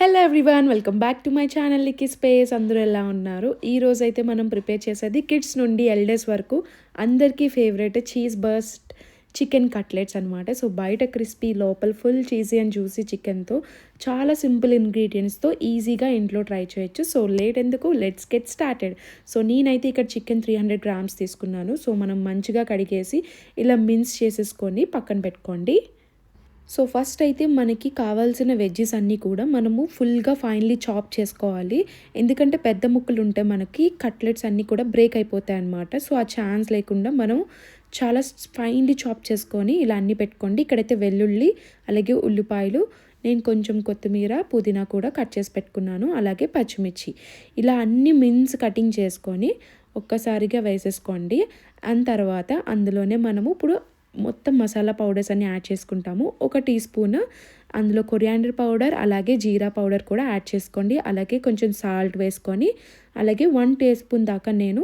Hello everyone welcome back to my channel లికి space అందరూ ఎలా ఉన్నారు? ఈ రోజు అయితే మనం ప్రిపేర్ చేసేది కిడ్స్ నుండి ఎల్డర్స్ వరకు అందరికీ favourite cheese burst chicken cutlets అనమాట సో బయట క్రిస్పీ లోపల ఫుల్ చీజీ అండ్ జ్యూసీ చికెన్తో చాలా సింపుల్ ఇంగ్రీడియంట్స్తో ఈజీగా ఇంట్లో ట్రై చేయొచ్చు. సో లేట్ ఎందుకు? లెట్స్ గెట్ స్టార్టెడ్ సో నేనైతే ఇక్కడ చికెన్ త్రీ హండ్రెడ్ గ్రామ్స్ తీసుకున్నాను. సో మనం మంచిగా కడిగేసి ఇలా మిన్స్ చేసేసుకొని పక్కన పెట్టుకోండి. సో ఫస్ట్ అయితే మనకి కావాల్సిన వెజ్జెస్ అన్నీ కూడా మనము ఫుల్గా ఫైన్లీ చాప్ చేసుకోవాలి. ఎందుకంటే పెద్ద ముక్కలు ఉంటే మనకి కట్లెట్స్ అన్నీ కూడా బ్రేక్ అయిపోతాయి అన్నమాట. సో ఆ ఛాన్స్ లేకుండా మనం చాలా ఫైన్లీ చాప్ చేసుకొని ఇలా అన్నీ పెట్టుకోండి. ఇక్కడైతే వెల్లుల్లి అలాగే ఉల్లిపాయలు నేను కొంచెం కొత్తిమీర పుదీనా కూడా కట్ చేసి పెట్టుకున్నాను. అలాగే పచ్చిమిర్చి. ఇలా అన్ని మిన్స్ కటింగ్ చేసుకొని ఒక్కసారిగా వేసేసుకోండి. అండ్ తర్వాత అందులోనే మనము ఇప్పుడు మొత్తం మసాలా పౌడర్స్ అన్ని యాడ్ చేసుకుంటాము. ఒక టీ స్పూన్ అందులో కొరియాండర్ పౌడర్ అలాగే జీరా పౌడర్ కూడా యాడ్ చేసుకోండి. అలాగే కొంచెం సాల్ట్ వేసుకొని అలాగే వన్ టీ స్పూన్ దాకా నేను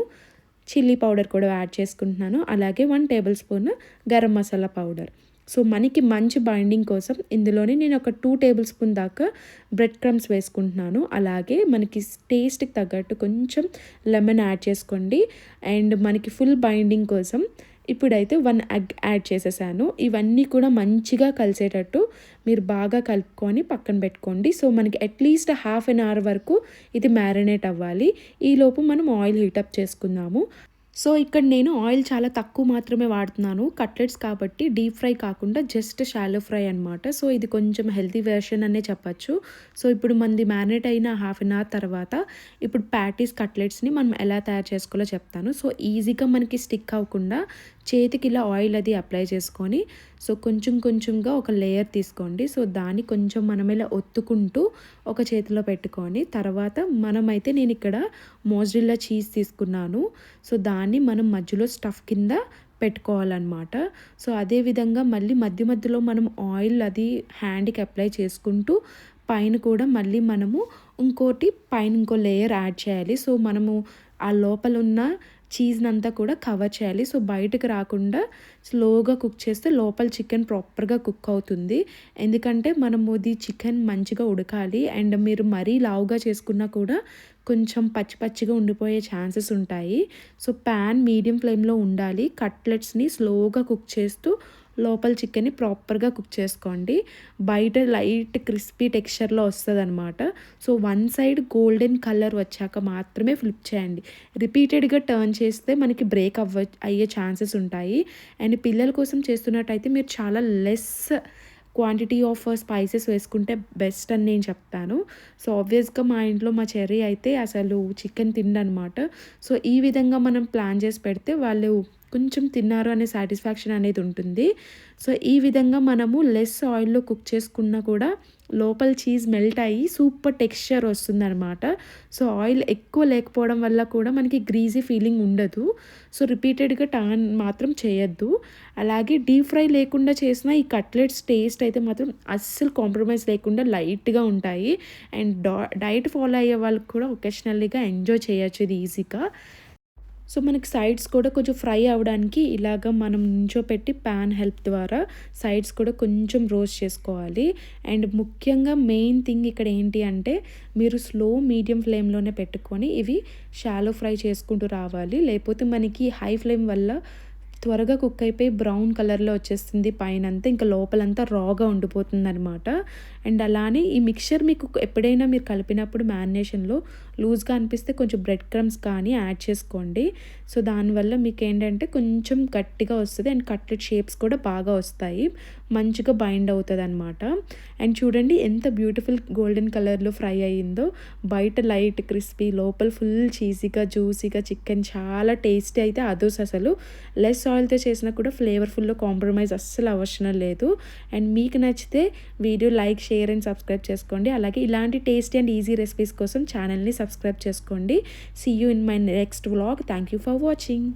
చిల్లీ పౌడర్ కూడా యాడ్ చేసుకుంటున్నాను. అలాగే one tablespoon garam masala powder. So మనకి మంచి బైండింగ్ కోసం ఇందులోనే నేను ఒక టూ టేబుల్ స్పూన్ దాకా బ్రెడ్ క్రమ్స్ వేసుకుంటున్నాను. అలాగే మనకి టేస్ట్కి తగ్గట్టు కొంచెం లెమన్ యాడ్ చేసుకోండి. అండ్ మనకి ఫుల్ బైండింగ్ కోసం ఇప్పుడైతే వన్ ఎగ్ యాడ్ చేసేసాను. ఇవన్నీ కూడా మంచిగా కలిసేటట్టు మీరు బాగా కలుపుకొని పక్కన పెట్టుకోండి. సో మనకి అట్లీస్ట్ హాఫ్ అన్ అవర్ వరకు ఇది మ్యారినేట్ అవ్వాలి. ఈలోపు మనం ఆయిల్ హీటప్ చేసుకుందాము. సో ఇక్కడ నేను ఆయిల్ చాలా తక్కువ మాత్రమే వాడుతున్నాను. కట్లెట్స్ కాబట్టి డీప్ ఫ్రై కాకుండా జస్ట్ షాలో ఫ్రై అనమాట సో ఇది కొంచెం హెల్తీ వెర్షన్ అనే చెప్పచ్చు. సో ఇప్పుడు మనది మ్యారినేట్ అయిన హాఫ్ అన్ అవర్ తర్వాత ఇప్పుడు ప్యాటీస్ కట్లెట్స్ని మనం ఎలా తయారు చేసుకోవాలో చెప్తాను. సో ఈజీగా మనకి స్టిక్ అవ్వకుండా చేతికి ఇలా ఆయిల్ అది అప్లై చేసుకొని సో కొంచెం కొంచెంగా ఒక లేయర్ తీసుకోండి. సో దాన్ని కొంచెం మనం ఇలా ఒత్తుకుంటూ ఒక చేతిలో పెట్టుకొని తర్వాత మనమైతే నేను ఇక్కడ మోజ్రిల్లా చీజ్ తీసుకున్నాను. సో దాని దాన్ని మనం మధ్యలో స్టఫ్ కింద పెట్టుకోవాలన్నమాట. సో అదేవిధంగా మళ్ళీ మధ్య మధ్యలో మనం ఆయిల్ అది హ్యాండ్కి అప్లై చేసుకుంటూ పైన కూడా మళ్ళీ మనము ఇంకోటి పైన ఇంకో లేయర్ యాడ్ చేయాలి. సో మనము ఆ లోపల ఉన్న చీజ్ని అంతా కూడా కవర్ చేయాలి. సో బయటకు రాకుండా స్లోగా కుక్ చేస్తే లోపల చికెన్ ప్రాపర్గా కుక్ అవుతుంది. ఎందుకంటే మనము ఇది చికెన్ మంచిగా ఉడకాలి. అండ్ మీరు మరీ లావుగా చేసుకున్నా కూడా కొంచెం పచ్చి పచ్చిగా ఉండిపోయే ఛాన్సెస్ ఉంటాయి. సో ప్యాన్ మీడియం ఫ్లేమ్లో ఉండాలి. కట్లెట్స్ని స్లోగా కుక్ చేస్తూ లోపల చికెన్ని ప్రాపర్గా కుక్ చేసుకోండి. బయట లైట్ క్రిస్పీ టెక్స్చర్లో వస్తుంది అనమాట so one side golden colour వచ్చాక మాత్రమే ఫ్లిప్ చేయండి. రిపీటెడ్గా టర్న్ చేస్తే మనకి బ్రేక్ అవ్వ అయ్యే ఛాన్సెస్ ఉంటాయి. అండ్ పిల్లల కోసం చేస్తున్నట్టయితే మీరు చాలా లెస్ క్వాంటిటీ ఆఫ్ స్పైసెస్ వేసుకుంటే బెస్ట్ అని నేను చెప్తాను. సో ఆబ్వియస్గా మా ఇంట్లో మా చెర్రీ అయితే అసలు చికెన్ తిండనమాట. సో ఈ విధంగా మనం ప్లాన్ చేసి పెడితే వాళ్ళు కొంచెం తిన్నారు అనే సాటిస్ఫాక్షన్ అనేది ఉంటుంది. సో ఈ విధంగా మనము లెస్ ఆయిల్లో కుక్ చేసుకున్నా కూడా లోపల చీజ్ మెల్ట్ అయ్యి సూపర్ టెక్స్చర్ వస్తుందన్నమాట. సో ఆయిల్ ఎక్కువ లేకపోవడం వల్ల కూడా మనకి గ్రీజీ ఫీలింగ్ ఉండదు. సో రిపీటెడ్గా టర్న్ మాత్రం చేయొద్దు. అలాగే డీప్ ఫ్రై లేకుండా చేసిన ఈ కట్లెట్స్ టేస్ట్ అయితే మాత్రం అస్సలు కాంప్రమైజ్ లేకుండా లైట్గా ఉంటాయి. అండ్ డైట్ ఫాలో అయ్యే వాళ్ళకి కూడా ఒకేషనల్లీగా ఎంజాయ్ చేయొచ్చు ఇది ఈజీగా సో మనకి సైడ్స్ కూడా కొంచెం ఫ్రై అవ్వడానికి ఇలాగ మనం నించోపెట్టి ప్యాన్ హెల్ప్ ద్వారా సైడ్స్ కూడా కొంచెం రోస్ట్ చేసుకోవాలి. అండ్ ముఖ్యంగా మెయిన్ థింగ్ ఇక్కడ ఏంటి అంటే మీరు స్లో మీడియం ఫ్లేమ్లోనే పెట్టుకొని ఇవి షాలో ఫ్రై చేసుకుంటూ రావాలి. లేకపోతే మనకి హై ఫ్లేమ్ వల్ల త్వరగా కుక్ అయిపోయి బ్రౌన్ కలర్లో వచ్చేస్తుంది పైన అంతా ఇంకా లోపలంతా రాగా ఉండిపోతుంది అనమాట అండ్ అలానే ఈ మిక్చర్ మీకు ఎప్పుడైనా మీరు కలిపినప్పుడు మ్యారినేషన్లో లూజ్గా అనిపిస్తే కొంచెం బ్రెడ్ క్రమ్స్ కానీ యాడ్ చేసుకోండి. సో దానివల్ల మీకు ఏంటంటే కొంచెం గట్టిగా వస్తుంది అండ్ కట్లెట్ షేప్స్ కూడా బాగా వస్తాయి. మంచిగా బైండ్ అవుతుంది అనమాట అండ్ చూడండి ఎంత బ్యూటిఫుల్ గోల్డెన్ కలర్లో ఫ్రై అయ్యిందో. బయట లైట్ క్రిస్పీ లోపల ఫుల్ చీజీగా జ్యూసీగా చికెన్ చాలా టేస్టీ అయితే అదోస్ అసలు. లెస్ ఆయిల్తో చేసినా కూడా ఫ్లేవర్ఫుల్లో కాంప్రమైజ్ అస్సలు అవసరం లేదు. అండ్ మీకు నచ్చితే video like share and subscribe చేసుకోండి. అలాగే ఇలాంటి టేస్టీ అండ్ ఈజీ రెసిపీస్ కోసం ఛానల్ని సబ్స్క్రైబ్ చేసుకోండి. See you in my next vlog thank you for watching